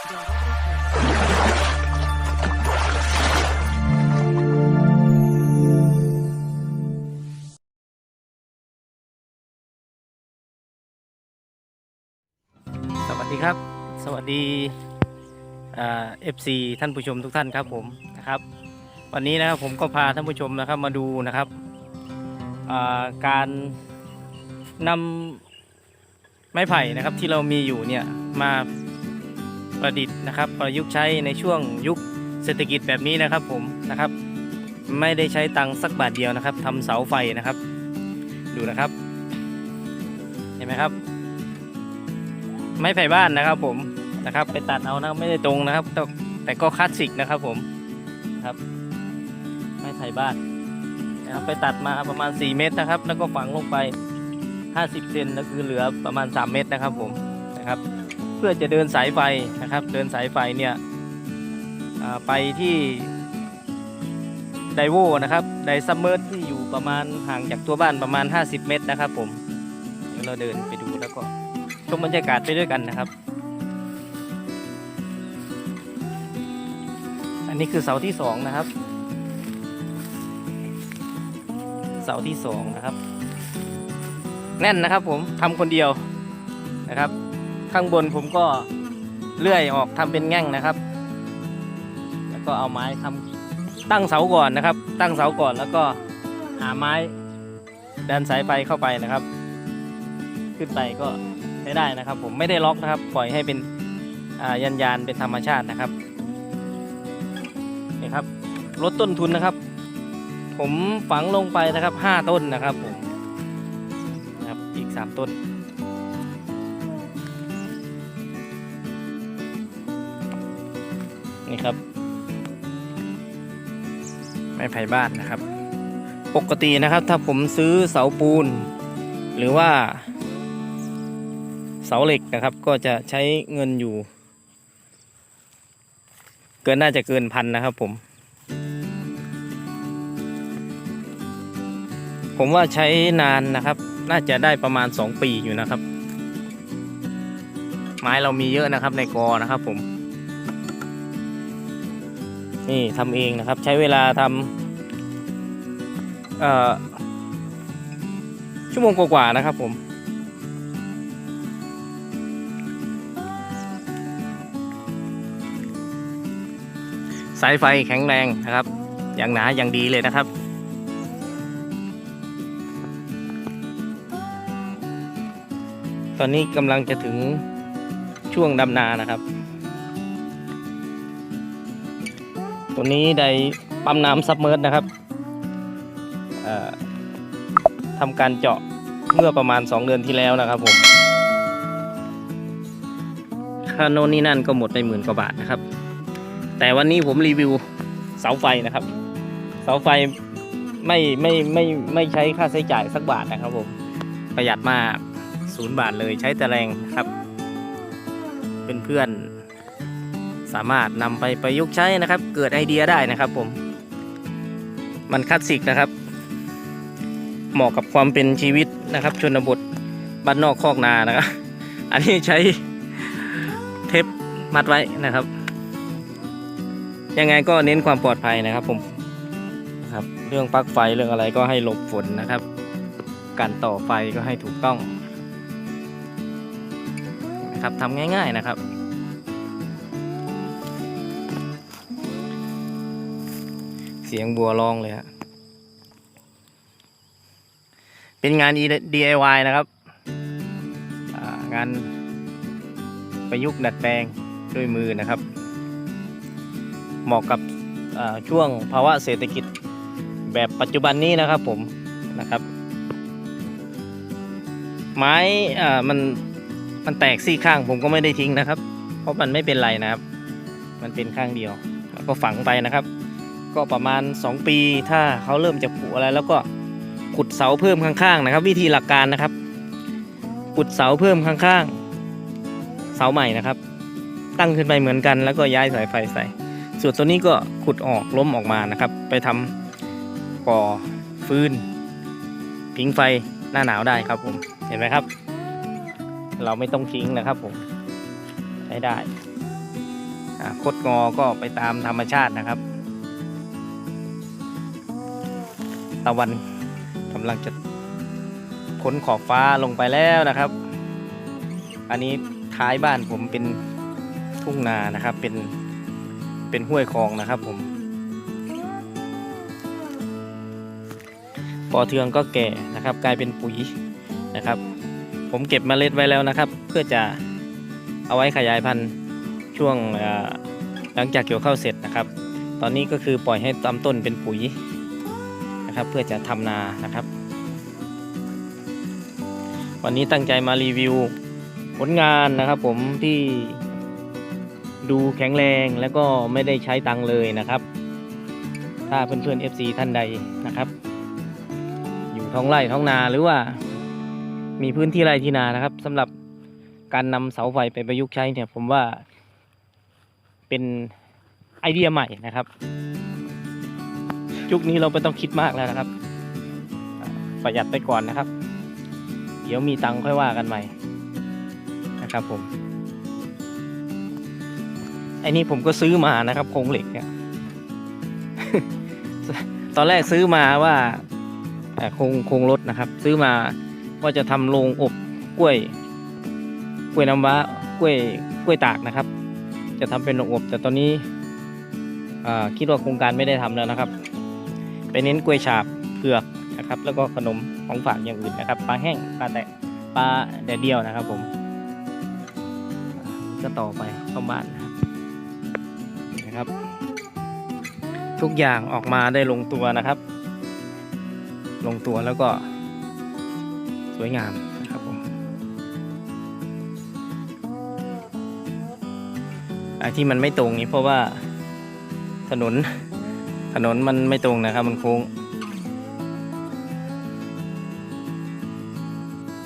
สวัสดีครับ สวัสดีเอฟซีท่านผู้ชมทุกท่านครับผมนะครับ วันนี้นะครับผมก็พาท่านผู้ชมนะครับมาดูนะครับาการนำไม้ไผ่นะครับที่เรามีอยู่เนี่ยมา ประดิษฐ์นะครับ ประยุกต์ใช้ในช่วงยุคเศรษฐกิจแบบนี้นะครับผมนะครับ ไม่ได้ใช้ตังสักบาทเดียวนะครับทำเสาไฟนะครับ ดูนะครับ เห็นไหมครับ ไม้ไผ่บ้านนะครับ ผมนะครับ ไปตัดเอานะไม่ได้ตรงนะครับแต่แต่ก็คลาสสิกนะครับ ผมครับ ไม้ไผ่บ้านนะครับไปตัดมาประมาณ 4 เมตรนะครับ แล้วก็ฝังลงไป 50 เซนก็คือเหลือประมาณ 3 เมตรนะครับ ผมนะครับ เพื่อจะเดินสายไฟนะครับ เดินสายไฟเนี่ยไปที่ไดโวนะครับไดซัมเมอร์ที่อยู่ประมาณห่างจากตัวบ้านประมาณ 50 เมตรนะครับผมเดี๋ยวเราเดินไปดูแล้วก็ชมบรรยากาศไปด้วยกันนะครับ อันนี้คือเสาที่สองนะครับ เสาที่สองนะครับ แน่นนะครับผมทำคนเดียวนะครับ ข้างบนผมก็เลื่อยออกทำเป็นแง่งนะครับ แล้วก็เอาไม้ทำตั้งเสาก่อนนะครับ ตั้งเสาก่อนแล้วก็หาไม้ดันสายไฟเข้าไปนะครับ ขึ้นไปก็ใช้ได้นะครับ ผมไม่ได้ล็อกนะครับ ปล่อยให้เป็นยันยานเป็นธรรมชาตินะครับนี่ครับลดต้นทุนนะครับ ผมฝังลงไปนะครับ 5 ต้นนะครับผมนะครับอีก 3 ต้น นี่ครับ ไม้ไผ่บ้านนะครับ ปกตินะครับ ถ้าผมซื้อเสาปูน หรือว่า เสาเหล็กนะครับ ก็จะใช้เงินอยู่ เกินน่าจะเกินพันนะครับ ผม ผมว่าใช้นานนะครับ น่าจะได้ประมาณ 2 ปีอยู่นะครับ ไม้เรามีเยอะนะครับในกอนะครับผม นี่ทำเองนะครับใช้เวลาทำชั่วโมงกว่าๆนะครับผมสายไฟแข็งแรงนะครับ อย่างหนาอย่างดีเลยนะครับ ตอนนี้กำลังจะถึงช่วงดำนานะครับ ตัวนี้ได้ปั๊มน้ำซับเมอร์นะครับทำการเจาะเมื่อประมาณ 2 เดือนที่แล้วนะครับผมค่าโน่นนี่นั่นก็หมดไปหมื่นกว่าบาทนะครับ แต่วันนี้ผมรีวิวเสาไฟนะครับ เสาไฟไม่ไม่ไม่ไม่ใช้ค่าใช้จ่ายสักบาทนะครับผมประหยัดมากศูนย์บาทเลยใช้แต่แรงครับเพื่อน สามารถนำไปประยุกต์ใช้นะครับ เกิดไอเดียได้นะครับผม มันคลาสสิกนะครับ เหมาะกับความเป็นชีวิตนะครับ ชนบทบ้านนอกคอกนานะครับ อันนี้ใช้เทปมัดไว้นะครับ ยังไงก็เน้นความปลอดภัยนะครับผมนะครับเรื่องปลั๊กไฟเรื่องอะไรก็ให้หลบฝนนะครับการต่อไฟก็ให้ถูกต้องนะครับทำง่าย ๆนะครับ เสียงบัวร้องเลยฮะ เป็นงาน DIY นะครับางานประยุกต์ดัดแปลงด้วยมือนะครับ เหมาะกับช่วงภาวะเศรษฐกิจแบบปัจจุบันนี้นะครับผมนะครับ ไม้มันมันแตกซี่ข้างผมก็ไม่ได้ทิ้งนะครับ เพราะมันไม่เป็นไรนะครับ มันเป็นข้างเดียวแล้วก็ฝังไปนะครับ ก็ประมาณ 2 ปีถ้าเขาเริ่มจะผุอะไร แล้วก็ขุดเสาเพิ่มข้างๆนะครับ วิธีหลักการนะครับ ขุดเสาเพิ่มข้างๆ เสาใหม่นะครับ ตั้งขึ้นไปเหมือนกัน แล้วก็ย้ายสายไฟใส่ ส่วนตัวนี้ก็ขุดออกล้มออกมานะครับ ไปทำก่อฟืนผิงไฟหน้าหนาวได้ครับผมเห็นไหมครับ เราไม่ต้องทิ้งนะครับผมใช้ได้คดงอก็ไปตามธรรมชาตินะครับ ตะวันกำลังจะพ้นขอบฟ้าลงไปแล้วนะครับ อันนี้ท้ายบ้านผมเป็นทุ่งนานะครับ เป็นเป็นห้วยคลองนะครับผมปอเทืองก็แก่นะครับ กลายเป็นปุ๋ยนะครับ ผมเก็บเมล็ดไว้แล้วนะครับ เพื่อจะเอาไว้ขยายพันธุ์ช่วงหลังจากเกี่ยวข้าวเสร็จนะครับ ตอนนี้ก็คือปล่อยให้ลำต้นเป็นปุ๋ย นะครับ เพื่อจะทำนานะครับ วันนี้ตั้งใจมารีวิวผลงานนะครับ ผมที่ดูแข็งแรงแล้วก็ไม่ได้ใช้ตังเลยนะครับ ถ้าเพื่อนๆ FC ท่านใดนะครับ อยู่ท้องไร่ท้องนาหรือว่า มีพื้นที่ไร่ที่นานะครับสำหรับการนำเสาไฟไปประยุกต์ใช้เนี่ยผมว่าเป็นไอเดียใหม่นะครับ ยุคนี้เราไม่ต้องคิดมากแล้วนะครับ ประหยัดไปก่อนนะครับ เดี๋ยวมีตังค่อยว่ากันใหม่นะครับผมไอ้นี่ผมก็ซื้อมานะครับโครงเหล็กเนี่ยตอนแรกซื้อมาว่าโครงโครงรถนะครับ ซื้อมาว่าจะทำโรงอบกล้วย กล้วยน้ำว้ากล้วยกล้วยตากนะครับ จะทำเป็นโรงอบ แต่ตอนนี้คิดว่าโครงการไม่ได้ทำแล้วนะครับ ไปเน้นกล้วยฉาบเผือกนะครับ แล้วก็ขนมของฝากอย่างอื่นนะครับ ปลาแห้งปลาแตะปลาแดดเดียวนะครับผม ก็ต่อไปเข้าบ้านนะครับ ทุกอย่างออกมาได้ลงตัวนะครับ ลงตัวแล้วก็สวยงามนะครับผมไอ้ที่มันไม่ตรงนี้เพราะว่าถนน ถนนมันไม่ตรงนะครับมันโค้ง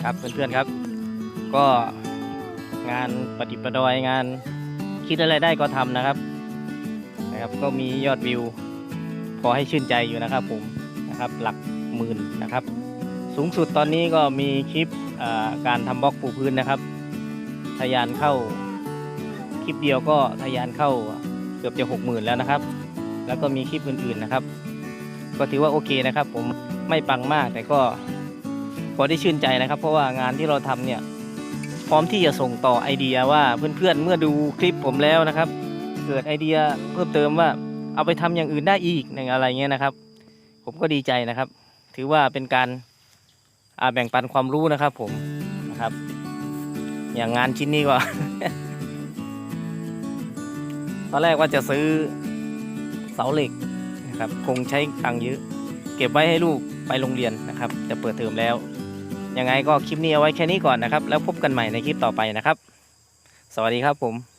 ครับเพื่อนๆครับ ก็งานปฏิปดอยงานคิดอะไรได้ก็ทำนะครับนะครับ ก็มียอดวิว พอให้ชื่นใจอยู่นะครับผมนะครับหลักหมื่นนะครับ สูงสุดตอนนี้ก็มีคลิปอ่าการทำบล็อกปูพื้นนะครับ ทะยานเข้าคลิปเดียวก็ทะยานเข้าเกือบจะหกหมื่นแล้วนะครับ แล้วก็มีคลิปอื่นๆนะครับ ก็ถือว่าโอเคนะครับ ผมไม่ปังมากแต่ก็พอได้ชื่นใจนะครับ เพราะว่างานที่เราทำเนี่ย พร้อมที่จะส่งต่อไอเดียว่าเพื่อนๆเมื่อดูคลิปผมแล้วนะครับ เกิดไอเดียเพิ่มเติมว่าเอาไปทำอย่างอื่นได้อีกอย่างอะไรเงี้ยนะครับ ผมก็ดีใจนะครับ ถือว่าเป็นการอ่าแบ่งปันความรู้นะครับ ผมนะครับ อย่างงานชิ้นนี้ก็ตอนแรกว่าจะซื้อ เสาเหล็กนะครับคงใช้ตังค์เยอะ เก็บไว้ให้ลูกไปโรงเรียนนะครับ จะเปิดเทอมแล้ว ยังไงก็คลิปนี้เอาไว้แค่นี้ก่อนนะครับ แล้วพบกันใหม่ในคลิปต่อไปนะครับ สวัสดีครับผม